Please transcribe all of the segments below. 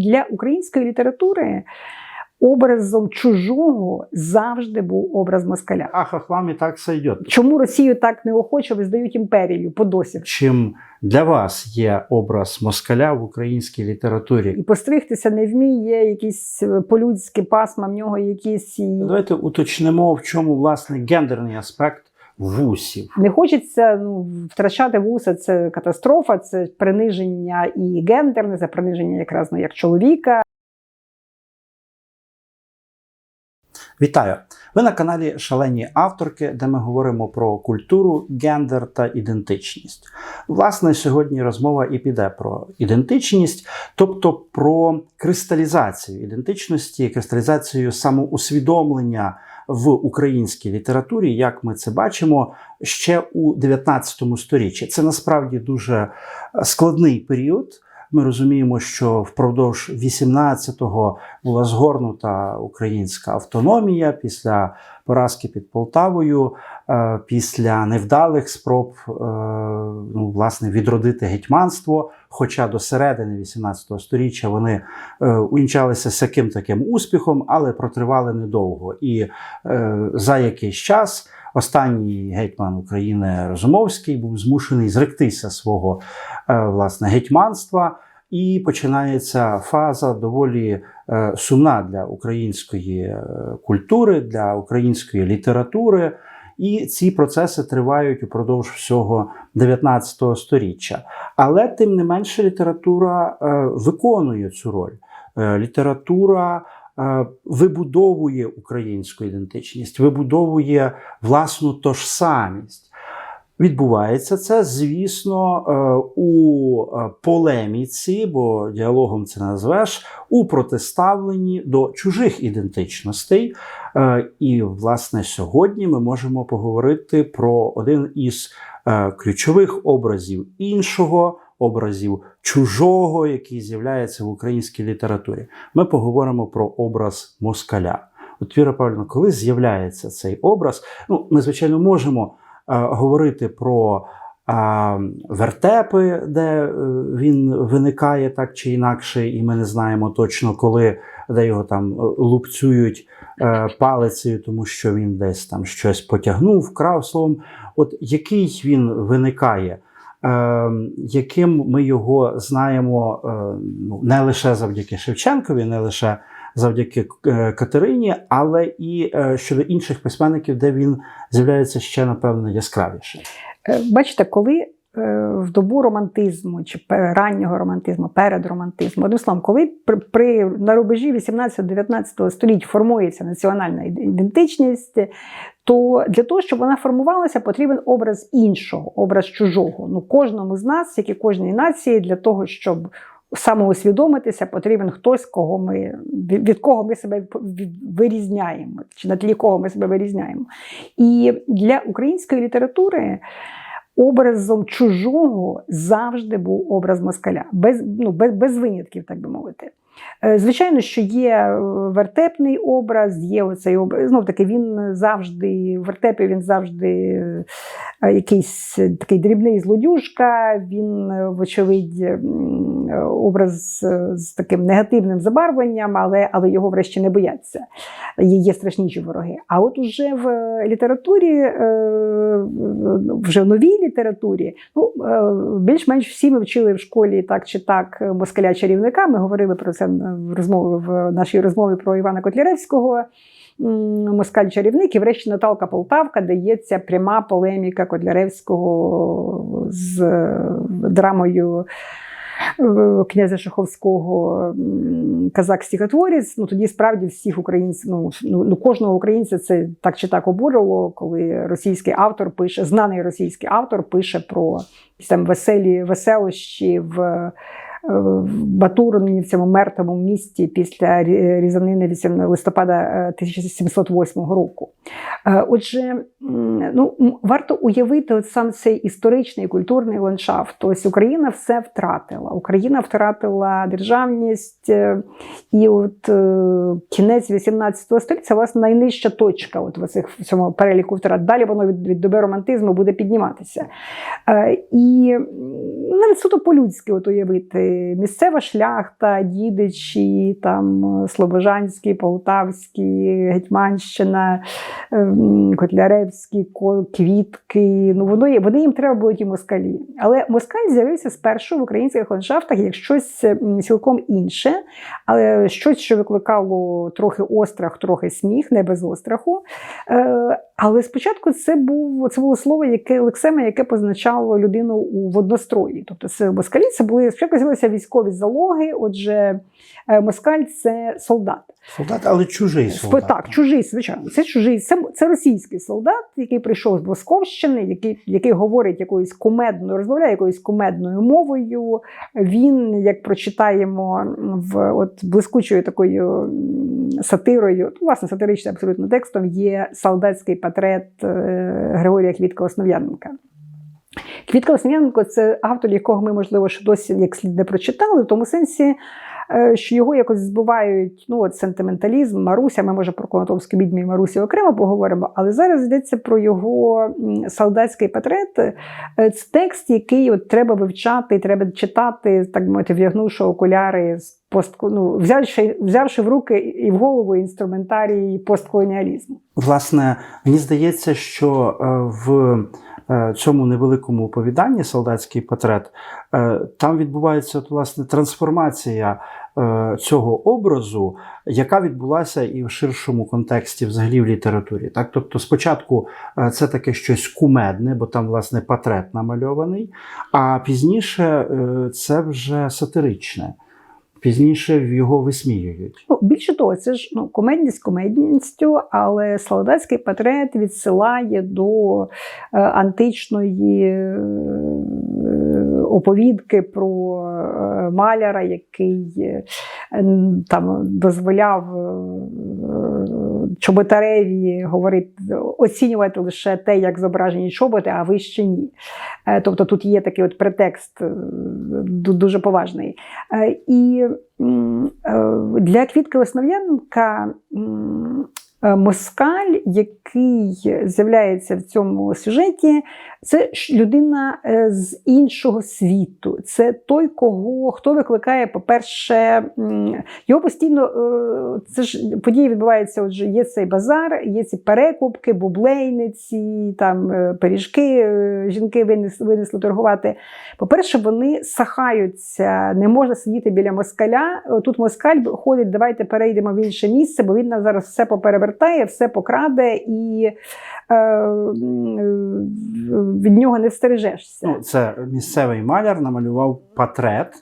для української літератури образом чужого завжди був образ москаля. А хохлам і так сойдет. Чому Росію так неохоче визнають імперією по досі? Чим для вас є образ москаля в українській літературі? І постригтися не вміє, якісь е, по-людськи пасма в нього якісь Давайте уточнимо, в чому власне гендерний аспект вусів. не хочеться ну, втрачати вуса. Це катастрофа, це приниження і гендерне, це приниження якраз ну, як чоловіка. Вітаю! Ви на каналі Шалені авторки, де ми говоримо про культуру, гендер та ідентичність. Власне, сьогодні розмова і піде про ідентичність, тобто про кристалізацію ідентичності, кристалізацію самоусвідомлення в українській літературі, як ми це бачимо ще у 19 сторіччі. Це насправді дуже складний період. Ми розуміємо, що впродовж 18-го була згорнута українська автономія після поразки під Полтавою, е, після невдалих спроб е, ну, власне відродити гетьманство. Хоча до середини 18 століття вони е, увінчалися сяким таким успіхом, але протривали недовго. І за якийсь час. Останній гетьман України Розумовський був змушений зректися свого власне гетьманства, і починається фаза доволі е, сумна для української е, культури, для української літератури. І ці процеси тривають упродовж всього 19 століття. Але тим не менше література е, виконує цю роль. Література вибудовує українську ідентичність, вибудовує власну тожсамість. Відбувається це, звісно, е, у е, полеміці, бо діалогом це назвеш, у протиставленні до чужих ідентичностей. Е, і, власне, сьогодні ми можемо поговорити про один із ключових образів іншого, образів чужого, який з'являється в українській літературі. Ми поговоримо про образ москаля. От Віра Павлівна, коли з'являється цей образ, ну, ми, звичайно, можемо. Е, говорити про вертепи, де е, він виникає так чи інакше, і ми не знаємо точно коли, де його там е, лупцюють палицею, тому що він десь там щось потягнув, вкрав словом. От який він виникає, яким ми його знаємо ну, не лише завдяки Шевченкові, не лише завдяки е, Катерині, але і е, щодо інших письменників, де він з'являється ще, напевно, яскравіше. Е, бачите, коли в добу романтизму чи раннього романтизму, перед романтизмом, одним словом, коли при, при на рубежі 18-19 століть формується національна ідентичність, то для того, щоб вона формувалася, потрібен образ іншого, образ чужого. Ну, Кожному з нас, як і кожній нації, для того, щоб самоусвідомитися, потрібен хтось, кого ми, від кого ми себе вирізняємо, чи на тлі кого ми себе вирізняємо. І для української літератури. Образом чужого завжди був образ москаля, без ну, без, без винятків, так би мовити. Е, звичайно, що є е, вертепний образ, є оцей образ. Знов таки він завжди в вертепі він завжди е, якийсь такий дрібний злодюжка, він, вочевидь, образ з таким негативним забарвленням, але але його врешті не бояться. Є, страшніші вороги. А от уже в літературі, вже в новій літературі, ну, більш-менш всі ми вчили в школі так чи так москаля-чарівника. Ми говорили про це в розмові в нашій розмові про Івана Котляревського. Москаль-чарівник, і врешті Наталка Полтавка дається пряма полеміка Котляревського з драмою е, князя Шаховського казак стихотворець Ну тоді справді всіх українців, ну, ну ну кожного українця це так чи так обурило, коли російський автор пише, знаний російський автор пише про там веселі веселощі в. В цьому мертвому місті після різанини 8 листопада 1708 е, року. Е, Отже, ну, варто уявити от сам цей історичний культурний ландшафт. Ось Україна все втратила. Україна втратила державність, е, і от кінець 18 століття власне найнижча точка от в, цих, в цьому переліку втрат. Далі воно від, від доби романтизму буде підніматися. І навіть суто по-людськи от уявити місцева шляхта, дідичі, там Слобожанський, Полтавський, Гетьманщина, ем, Котляревський, Ко- Квітки. Ну, воно, є- вони їм треба були ті москалі. Але москаль з'явився спершу в українських ландшафтах як щось цілком інше, але щось, що викликало трохи острах, трохи сміх, не без остраху. Е, Але спочатку це був це було слово, яке лексеме, яке позначало людину у воднострої. Тобто це москалі, це були спочатку з'явилися військові залоги. Отже, е, москаль це солдат. Солдат, але чужий солдат. Так, чужий, звичайно. Це чужий, це, це російський солдат, який прийшов з Московщини, який, який говорить якоюсь кумедною, розмовляє якоюсь кумедною мовою. Він, як прочитаємо в от блискучою такою сатирою, ну, власне, сатиричним абсолютно текстом, є солдатський портрет е, Григорія Квітка Основ'яненка. Квітка Основ'яненко це автор, якого ми, можливо, ще досі як слід не прочитали, в тому сенсі, е, що його якось збивають ну, от сентименталізм, Маруся. Ми може про Конотопську відьмі і Марусі окремо поговоримо, але зараз йдеться про його солдатський портрет. Е, Це текст, який от треба вивчати, треба читати, так мовити, вдягнувши окуляри з пост, ну, взявши, взявши в руки і в голову інструментарій постколоніалізму. Власне, мені здається, що е, в цьому невеликому оповіданні солдатський портрет е, там відбувається от, власне трансформація е, цього образу, яка відбулася і в ширшому контексті, взагалі в літературі. Так, тобто, спочатку е, це таке щось кумедне, бо там власне портрет намальований, а пізніше е, це вже сатиричне. Пізніше його висміюють. Ну, більше того, це ж ну, комедність комедністю, але солдатський портрет відсилає до е, античної е, оповідки про е, маляра, який там дозволяв чоботареві говорить, оцінювати лише те, як зображені чоботи, а вище ні. Е, Тобто тут є такий от претекст е, дуже поважний. Е, І для Квітки е, москаль, який з'являється в цьому сюжеті, це людина е, з іншого світу. Це той, кого хто викликає, по-перше, його постійно е, це ж події відбуваються. Отже, є цей базар, є ці перекупки, бублейниці, там е, пиріжки, е, жінки винесли, торгувати. По-перше, вони сахаються, не можна сидіти біля москаля. Тут москаль ходить, давайте перейдемо в інше місце, бо він нас зараз все поперевертає, все покраде і е, від нього не встережешся. Ну, це місцевий маляр намалював портрет,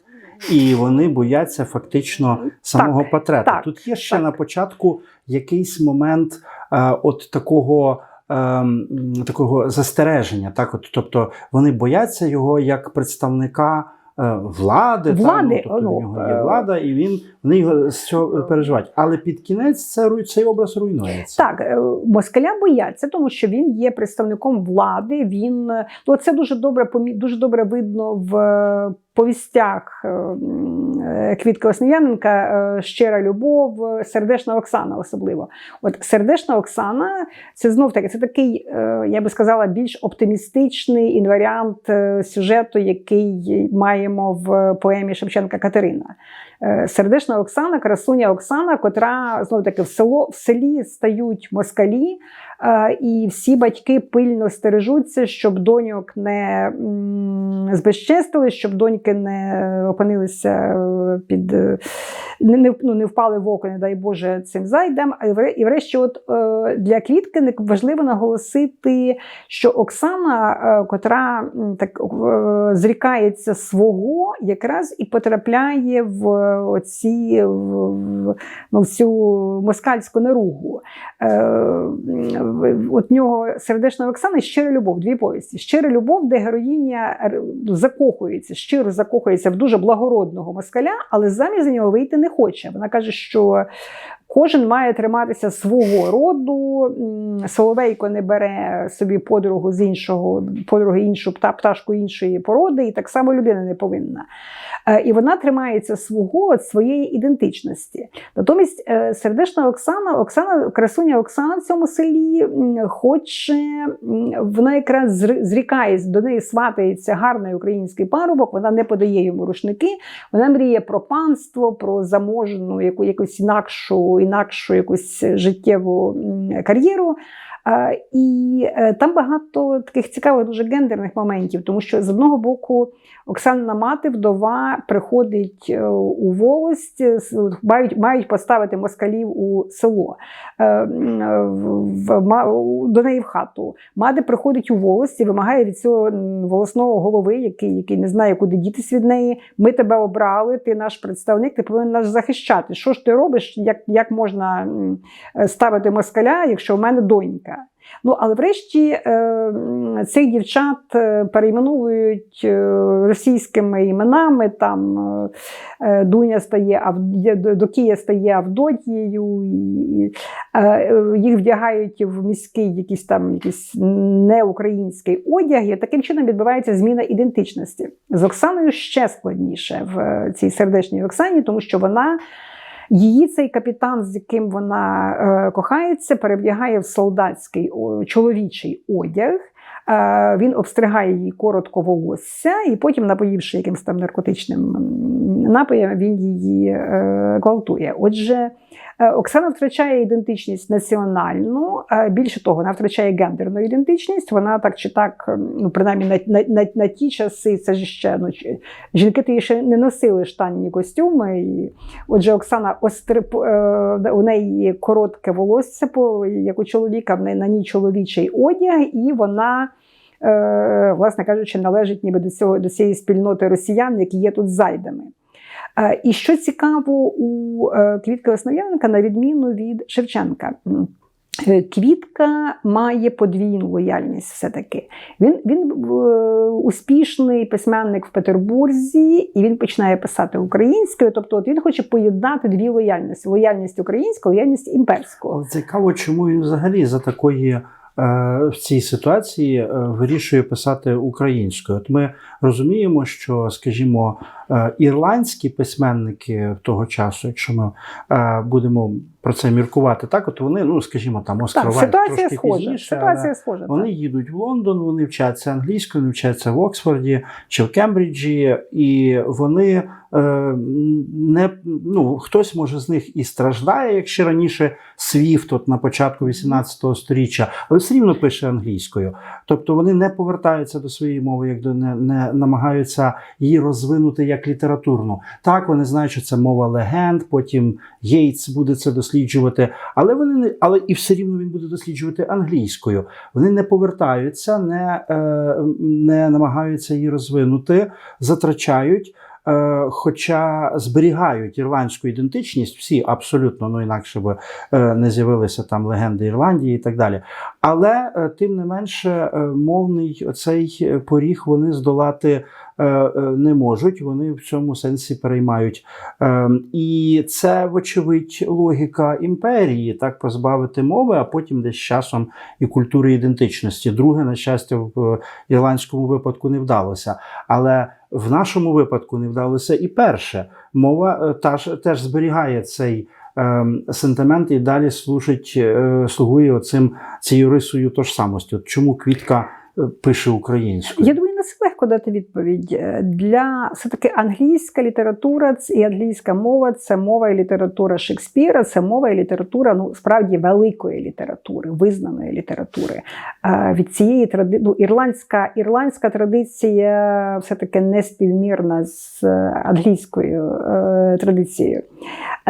і вони бояться фактично самого портрета. так, Тут є ще так. на початку якийсь момент е, от такого. ем, Такого застереження, так от, тобто вони бояться його як представника е, влади, Влади, та, ну, тобто ну, в нього є е, влада, і він вони його з цього переживають. Але під кінець це цей образ руйнується. Так, е, москаля бояться, тому що він є представником влади. Він ну це дуже добре дуже добре видно в е, повістях е, Квітки Основ'яненка е, Щира любов, сердешна Оксана, особливо. От сердешна Оксана, це знов таки це такий, я би сказала, більш оптимістичний інваріант сюжету, який маємо в поемі Шевченка Катерина. Сердешна Оксана, красуня Оксана, котра знов таки в село в селі стають москалі, і всі батьки пильно стережуться, щоб доньок не збезчестили, щоб доньки не опинилися е, під е, не, ну, не впали в око, не дай Боже, цим зайдем. І врешті, от е, для Квітки важливо наголосити, що Оксана, е, котра так е, зрікається свого, якраз і потрапляє в оці в, в, ну, в цю москальську наругу. От нього сердешна Оксана щира любов, дві повісті. Щира любов, де героїня закохується, щиро закохується в дуже благородного москаля, але замість за нього вийти не хоче. Вона каже, що Кожен має триматися свого роду. Соловейко не бере собі подругу з іншого, подруги іншу пта- пташку іншої породи, і так само людина не повинна. Е, І вона тримається свого своєї ідентичності. Натомість е, сердечна Оксана, Оксана, красуня Оксана в цьому селі хоче, вона якраз зрікається, до неї сватається гарний український парубок, вона не подає йому рушники, вона мріє про панство, про заможну яку, якусь інакшу, інакшу якусь життєву кар'єру. І е, там багато таких цікавих дуже гендерних моментів, тому що з одного боку Оксана мати, вдова, приходить е, у волость, е, мають, мають поставити москалів у село в- до неї в хату. Мати приходить у волость і вимагає від цього волосного голови, який, який не знає, куди дітись від неї. Ми тебе обрали, ти наш представник, ти повинен нас захищати. Що ж ти робиш? Як, як можна ставити москаля, якщо в мене донька? Ну, але врешті е, цих дівчат е, перейменовують е, російськими іменами. Там Дуня стає Докія стає Авдотією, їх вдягають в міський якийсь там якийсь неукраїнський одяг, і таким чином відбувається зміна ідентичності. З Оксаною ще складніше в цій сердечній Оксані, тому що вона. Її цей капітан, з яким вона е, кохається, перевдягає в солдатський чоловічий одяг. Е, він обстригає її коротко волосся, і потім, напоївши якимось там наркотичним напоєм, він її гвалтує. Отже, е, Оксана втрачає ідентичність національну. е, Більше того, вона втрачає гендерну ідентичність. Вона так чи так, ну принаймні на, на, на, на ті часи, це ж ще ну, жінки тоді ще не носили штанні костюми. І, отже, Оксана острип, е, у неї коротке волосся, по- як у чоловіка, в неї на ній чоловічий одяг, і вона. е, Власне кажучи, належить ніби до цього до цієї спільноти росіян, які є тут зайдами. І що цікаво у е, Квітки Основ'яненка, на відміну від Шевченка. е, Квітка має подвійну лояльність все-таки. Він, він е, успішний письменник в Петербурзі, і він починає писати українською. Тобто, от він хоче поєднати дві лояльності: лояльність українську, лояльність імперську. Цікаво, чому він взагалі за такої в цій ситуації вирішує писати українською. От ми розуміємо, що, скажімо, е, ірландські письменники того часу, якщо ми е, будемо про це міркувати, так от вони, ну скажімо, там Оскар Так, трошки схожа. пізніше, Ситуація але схожа. Вони так. їдуть в Лондон, вони вчаться англійською, вони вчаться в Оксфорді чи в Кембриджі, і вони е, не ну, хтось може з них і страждає, як ще раніше Свіфт от на початку 18 століття, але все рівно пише англійською. Тобто вони не повертаються до своєї мови, як до не, не намагаються її розвинути як літературну. Так, вони знають, що це мова легенд, потім Єйтс буде це досліджувати, але вони не але і все рівно він буде досліджувати англійською. Вони не повертаються, не, е, не намагаються її розвинути, затрачають. Е, Хоча зберігають ірландську ідентичність, всі абсолютно, ну інакше би е, не з'явилися там легенди Ірландії і так далі. Але е, тим не менше, мовний оцей е, поріг вони здолати не можуть. Вони в цьому сенсі переймають. Е, І це, вочевидь, логіка імперії, так позбавити мови, а потім десь часом і культури ідентичності. Друге, на щастя, в е, ірландському випадку не вдалося. Але в нашому випадку не вдалося і перше. Мова е, та ж, теж зберігає цей ем, сентимент і далі служить, е, слугує оцим цією рисою тожсамості. От чому квітка е, пише українською? Все легко дати відповідь. Е, Для все-таки англійська література і англійська мова це мова і література Шекспіра, це мова і література ну справді великої літератури, визнаної літератури. Е, Від цієї тради... ну, ірландська, ірландська традиція все-таки не співмірна з е, англійською традицією.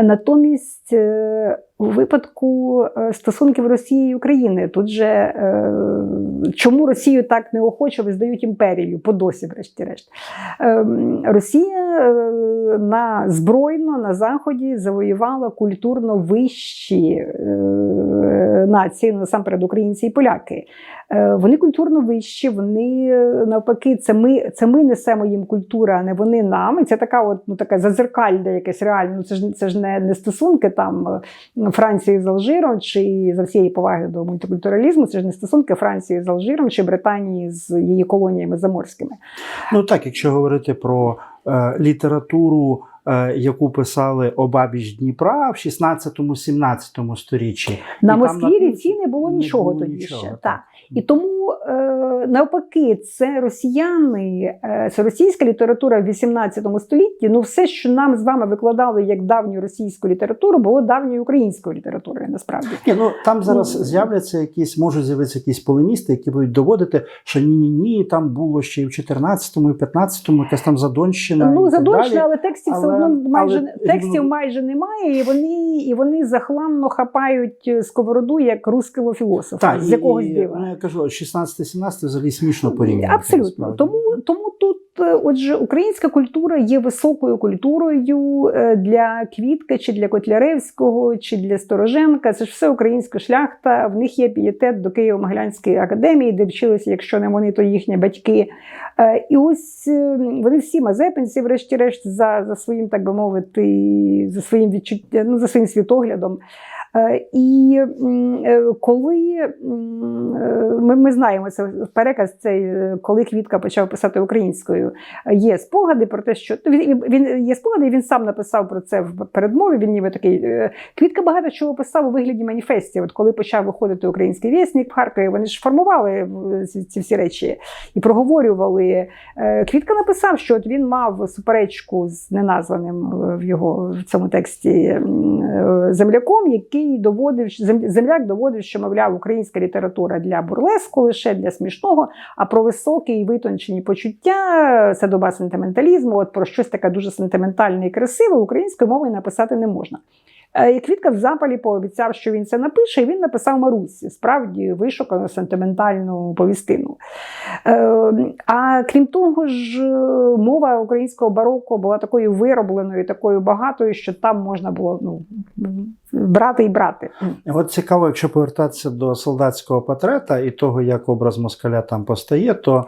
Натомість е, у випадку е, стосунків Росії і України тут же е, чому Росію так неохоче визнають імперію, по досі, врешті-решт. Е, Росія на збройно на заході завоювала культурно вищі націй, ну, насамперед українці і поляки. Е, Вони культурно вищі, вони е, навпаки, це ми, це ми несемо їм культуру, а не вони нам. І це така от ну таке зазеркальне якесь реально. Ну, це ж це ж не, не стосунки там е, Франції з Алжиром, чи за всієї поваги до мультикультуралізму. Це ж не стосунки Франції з Алжиром чи Британії з її колоніями заморськими. Ну так, якщо говорити про е, літературу, е, яку писали обабіч Дніпра в 16-17 сторіччі, На Москві ріці не було не нічого було тоді нічого, ще. так. Так. І тому е, навпаки, це росіяни, е, це російська література в 18 столітті. Ну, все, що нам з вами викладали як давню російську літературу, було давньою українською літературою. Насправді Ні, ну там зараз Ну. з'являться якісь, можуть з'явитися якісь полемісти, які будуть доводити, що ні, ні, ні, там було ще і в 14-му, і 15-му, якась там задонщина. ну і так далі. але текстів все одно майже але текстів майже немає, і вони і вони захламно хапають сковороду як руского філософа Так, з якогось і, дива. Ну, я кажу, 16-17 взагалі смішно порівняно. Абсолютно. Тому, тому тут, е, отже, українська культура є високою культурою е, для Квітка, чи для Котляревського, чи для Стороженка. Це ж все українська шляхта. В них є пієтет до Києво-Могилянської академії, де вчилися, якщо не вони, то їхні батьки. Е, І ось е, вони всі мазепинці, врешті-решт, за, за своїм, так би мовити, за своїм відчуттям, ну, за своїм світоглядом. Е, І е, коли е, ми, ми знаємо це переказ, цей, коли Квітка почав писати українською, є спогади про те, що ну, він, він є спогади, він сам написав про це в передмові. Він ніби такий Квітка багато чого писав у вигляді маніфестів. От коли почав виходити український вісник в Харкові, вони ж формували ці, ці всі речі і проговорювали. Квітка написав, що от він мав суперечку з неназваним в його в цьому тексті земляком, який доводив що- зем- земляк доводив, що мовляв українська література для бурлеску лише для смішного, а про високі і витончені почуття, це доба сентименталізму, от про щось таке дуже сентиментальне і красиве українською мовою написати не можна. Е, І Квітка в запалі пообіцяв, що він це напише, і він написав Марусі, справді вишукану сентиментальну повістину. Е, А крім того ж, е, мова українського бароко була такою виробленою, такою багатою, що там можна було ну, брати і брати. От цікаво, якщо повертатися до солдатського портрета і того, як образ москаля там постає, то е,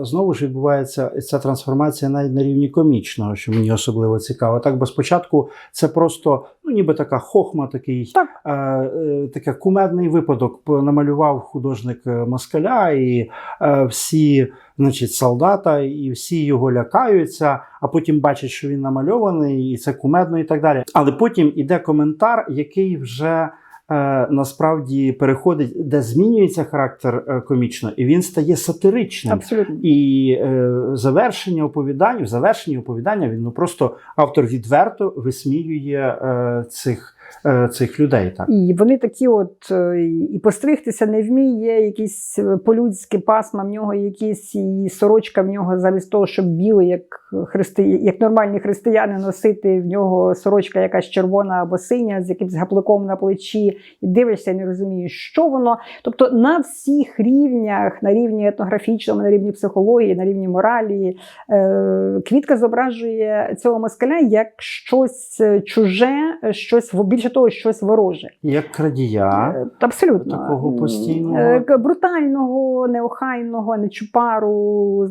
знову ж відбувається ця трансформація навіть на рівні комічного, що мені особливо цікаво. Так, бо спочатку це просто ну, ніби така хохма, такий Так. е, таке кумедний випадок. Намалював художник е, москаля, і е, всі, значить, солдата, і всі його лякаються, а потім бачать, що він намальований, і це кумедно, і так далі. Але потім іде коментар, який вже. Е, насправді переходить, де змінюється характер е, комічно, і він стає сатиричним. Абсолютно. І е, завершення оповідання, в завершенні оповідання він ну просто автор відверто висміює е, цих, цих людей. Так. І вони такі, от е, і постригтися не вміє, якісь е, по-людськи пасма в нього, якісь і сорочка в нього замість того, щоб білий, як христи... як нормальні християни носити в нього сорочка якась червона або синя з якимсь гапликом на плечі, і дивишся, і не розумієш, що воно. Тобто на всіх рівнях, на рівні етнографічному, на рівні психології, на рівні моралі, е, квітка зображує цього москаля як щось е, чуже, щось більше того, щось вороже. Як крадія. Е, Абсолютно. Такого постійного. Е, Брутального, неохайного, нечупару,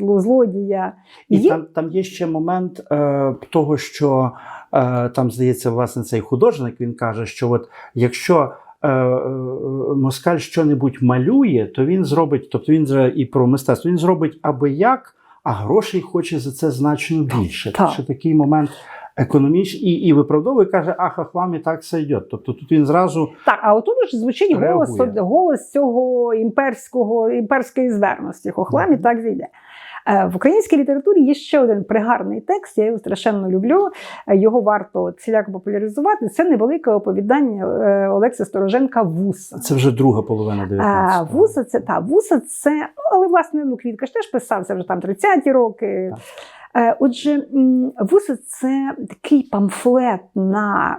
зло- злодія. І Є- там, там є ще момент е, того, що е, там, здається, власне, цей художник він каже, що от якщо е, москаль що-небудь малює, то він зробить, тобто він і про мистецтво, він зробить аби як, а грошей хоче за це значно більше. Так. Ще такий момент економічний і, і виправдовує, каже, ах, ах, вам і так це йде. Тобто тут він зразу Так, а отут ж звучить голос, голос цього імперського, імперської зверності. Хохлам і так зійде. Е, В українській літературі є ще один пригарний текст, я його страшенно люблю. е, Його варто от всіляко популяризувати. Це невелике оповідання е, Олекса Стороженка Вуса. це вже друга половина А, 19 вуса це та вуса це, ну, але власне ну, Квітка ж теж писав, це вже там 30-ті роки. Так. Е, Отже, вуси це такий памфлет на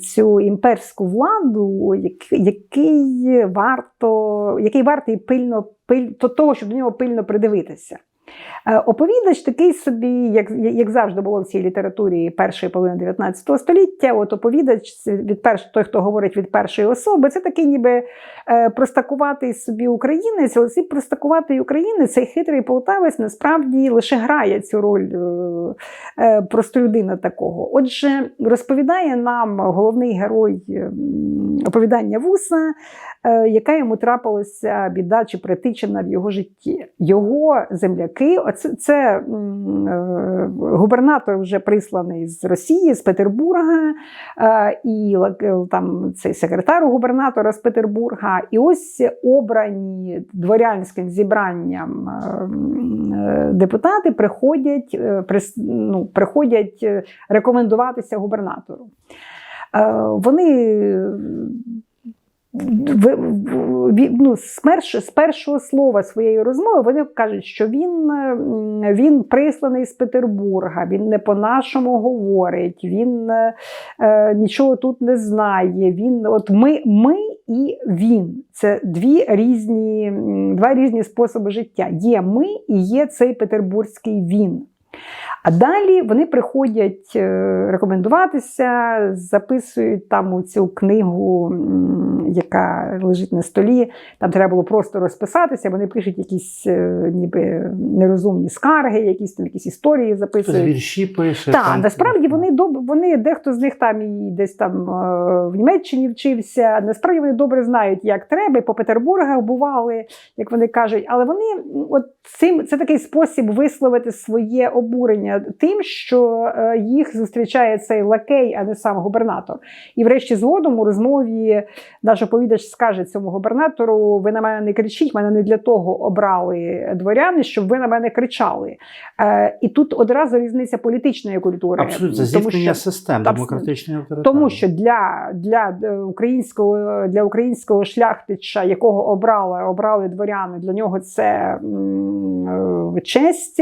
цю імперську владу, який варто, який вартий пильно пиль, то того, щоб до нього пильно придивитися. Е, Оповідач такий собі, як, як завжди було в цій літературі першої половини 19 століття. От оповідач від перш, той, хто говорить від першої особи, це такий ніби е, простакуватий собі українець, але цей простакуватий українець, цей хитрий полтавець, насправді лише грає цю роль е, простолюдина такого. Отже, розповідає нам головний герой оповідання Вуса, яка йому трапилася біда чи притичина в його житті. Його земляки, оце це е, губернатор вже присланий з Росії, з Петербурга, е, і там цей секретар губернатора з Петербурга. І ось обрані дворянським зібранням е, е, депутати приходять, е, ну, приходять е, рекомендуватися губернатору. Е, Вони ну, з, перш, з першого слова своєї розмови вони кажуть, що він, е, він присланий з Петербурга, він не по-нашому говорить, він е, е, нічого тут не знає. Він, от ми, ми і він це дві різні, два різні способи життя. Є ми і є цей петербурзький він. А далі вони приходять е, рекомендуватися, записують там у цю книгу, яка лежить на столі. Там треба було просто розписатися. Вони пишуть якісь е, ніби нерозумні скарги, якісь там якісь історії записують. вірші пише. Так, там. насправді вони вони дехто з них там і десь там е, в Німеччині вчився. Насправді вони добре знають, як треба, і по Петербургах бували, як вони кажуть. Але вони от цим це такий спосіб висловити своє обурення тим, що е, їх зустрічає цей лакей, а не сам губернатор. І врешті згодом у розмові наш оповідач скаже цьому губернатору: ви на мене не кричіть, мене не для того обрали дворяни, щоб ви на мене кричали. Е, і тут одразу різниця політичної культури. Абсолютно, Тому що- систем демократичної авторитарної. тому що для, для е, українського для українського шляхтича, якого обрали, обрали дворяни, для нього це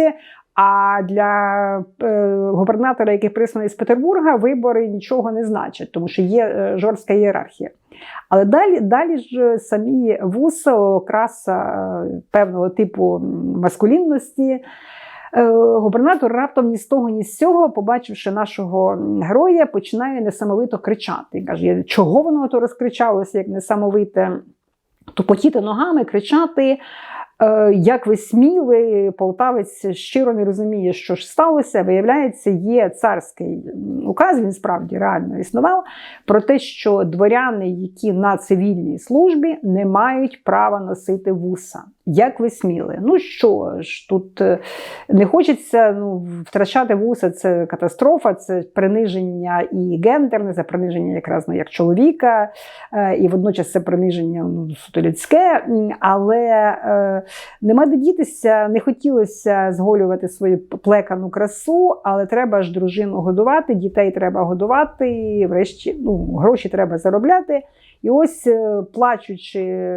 е. А для е, губернатора, який присланий з Петербурга, вибори нічого не значать, тому що є е, жорстка ієрархія. Але далі, далі ж самі вуса, окраса певного типу маскулінності. Губернатор раптом ні з того, ні з цього, побачивши нашого героя, починає несамовито кричати. Каже, чого воно то розкричалося, як несамовите? Тупотіти ногами, кричати. Е, Як ви сміли, полтавець щиро не розуміє, що ж сталося. Виявляється, є царський указ, він справді реально існував, про те, що дворяни, які на цивільній службі, не мають права носити вуса. Як ви сміли? Ну що ж, тут е, не хочеться ну, втрачати вуса, це катастрофа, це приниження і гендерне, це приниження якраз ну, як чоловіка, е, і водночас це приниження ну, суто людське. Але е, нема де дітися, не хотілося зголювати свою плекану красу, але треба ж дружину годувати, дітей треба годувати, і врешті ну, гроші треба заробляти. І ось, е, плачучи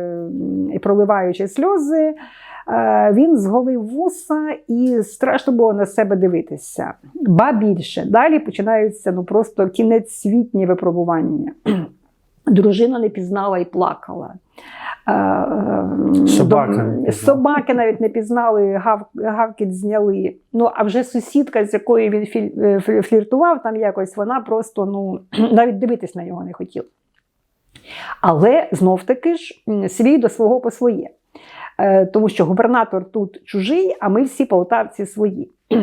і проливаючи сльози, е, він зголив вуса і страшно було на себе дивитися. Ба більше, далі починаються ну, просто кінецьсвітні випробування. Дружина не пізнала і плакала. Е, Собака. Собаки навіть не пізнали, гав, гавкіт зняли. Ну, а вже сусідка, з якою він філь- фліртував, там якось вона просто ну, навіть дивитись на нього не хотіла. Але знов таки ж свій до свого по своє. Е, Тому що губернатор тут чужий, а ми всі полтавці свої.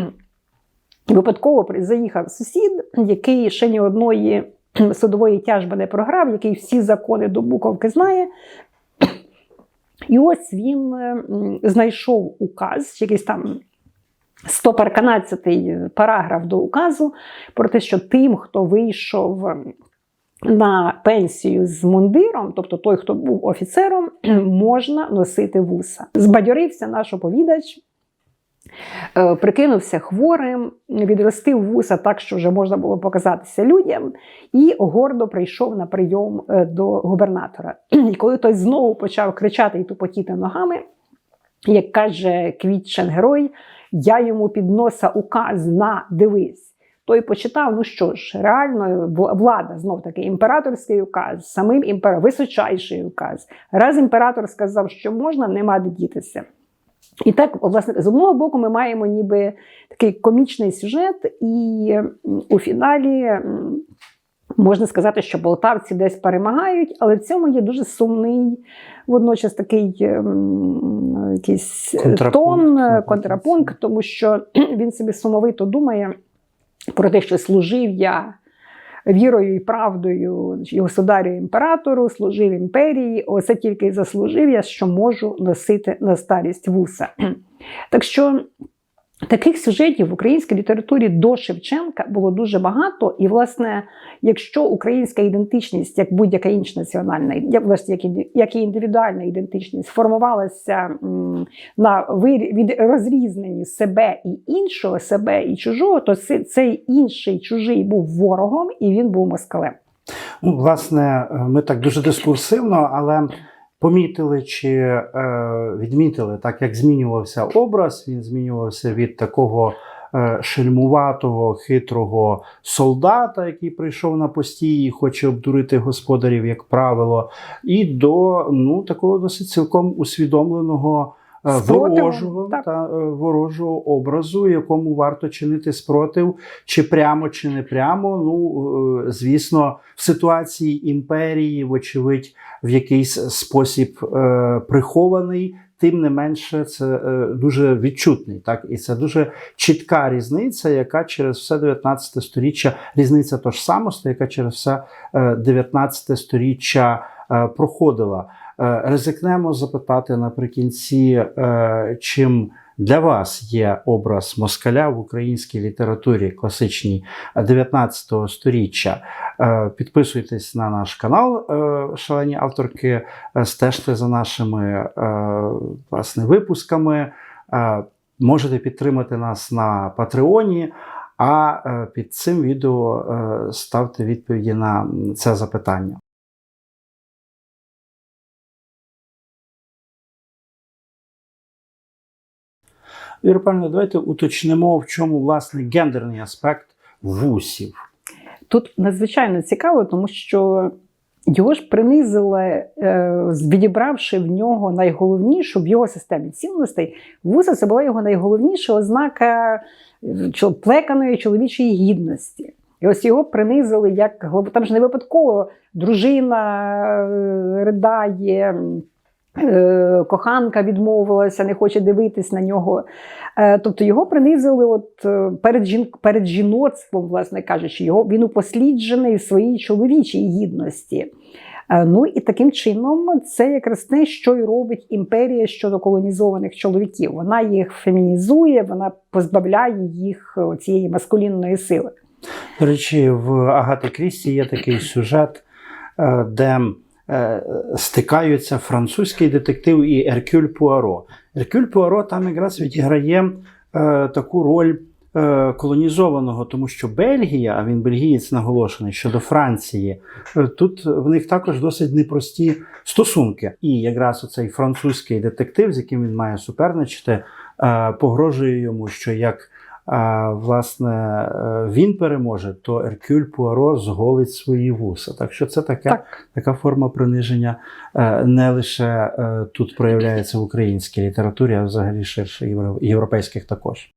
Випадково заїхав сусід, який ще ні одної судової тяжби не програв, який всі закони до буковки знає. І ось він е, знайшов указ, якийсь там 115 параграф до указу про те, що тим, хто вийшов на пенсію з мундиром, тобто той, хто був офіцером, можна носити вуса. Збадьорився наш оповідач. е, Прикинувся хворим, відростив вуса так, що вже можна було показатися людям, і гордо прийшов на прийом е, до губернатора. І коли той знову почав кричати і тупотіти ногами, як каже Квітчен герой, я йому під носа указ на дивись. Той почитав, ну що ж, реально вла- влада, знов таки, імператорський указ, самим імпера, височайший указ. Раз імператор сказав, що можна, нема де дітися. І так, власне, з одного боку, ми маємо ніби такий комічний сюжет, і у фіналі можна сказати, що полтавці десь перемагають, але в цьому є дуже сумний, водночас такий ем, якийсь Контрапункт, тон, контрапункт, тому що він собі сумовито думає про те, що служив я вірою і правдою і государю імператору, служив імперії. Оце тільки заслужив я, що можу носити на старість вуса. Так що таких сюжетів в українській літературі до Шевченка було дуже багато. І, власне, якщо українська ідентичність, як будь-яка інша національна, як, власне, як, і- індивідуальна ідентичність, формувалася на від розрізненні себе і іншого, себе і чужого, то цей- цей інший чужий був ворогом і він був москалем. Ну, власне, е, ми так дуже дискурсивно, але помітили чи е, відмітили, так як змінювався образ, він змінювався від такого е, шельмуватого, хитрого солдата, який прийшов на постій і хоче обдурити господарів, як правило, і до ну, такого досить цілком усвідомленого. Е, Спротиву, Ворожого так. та е, ворожого образу, якому варто чинити спротив, чи прямо, чи не прямо. Ну е, звісно, в ситуації імперії, вочевидь, в якийсь спосіб е, прихований. Тим не менше, це е, дуже відчутний, так і це дуже чітка різниця, яка через все 19 сторіччя, різниця тожсамості, яка через все е, 19 сторіччя е, проходила. Е, Ризикнемо запитати наприкінці, е, чим для вас є образ москаля в українській літературі класичній 19 сторіччя. Е, Підписуйтесь на наш канал, шалені авторки, стежте за нашими власне, випусками. Можете підтримати нас на Патреоні. А під цим відео ставте відповіді на це запитання. Віра Павлівна, давайте уточнимо, в чому власне гендерний аспект вусів. Тут надзвичайно цікаво, тому що його ж принизили, е, відібравши в нього найголовнішу в його системі цінностей. Вуса це була його найголовніша ознака е, плеканої чоловічої гідності. І ось його принизили як там ж не випадково дружина е, ридає. Е, Коханка відмовилася, не хоче дивитись на нього. Е, Тобто його принизили от е, перед, жін... перед жіноцтвом, власне кажучи, його він упосліджений в своїй чоловічій гідності. Ну і таким чином це якраз те, що й робить імперія щодо колонізованих чоловіків. Вона їх фемінізує, вона позбавляє їх цієї маскулінної сили. До речі, в Агати Крісті є такий сюжет, де стикаються французький детектив і Еркюль Пуаро. Еркюль Пуаро там якраз відіграє е, таку роль е, колонізованого, тому що Бельгія, а він бельгієць наголошений щодо Франції, е, тут в них також досить непрості стосунки. І якраз оцей французький детектив, з яким він має суперничати, е, погрожує йому, що як а, власне е, він переможе, то Еркюль Пуаро зголить свої вуса. Так що це така Так. така форма приниження е, не лише е, тут проявляється в українській літературі, а взагалі ширше європейських також.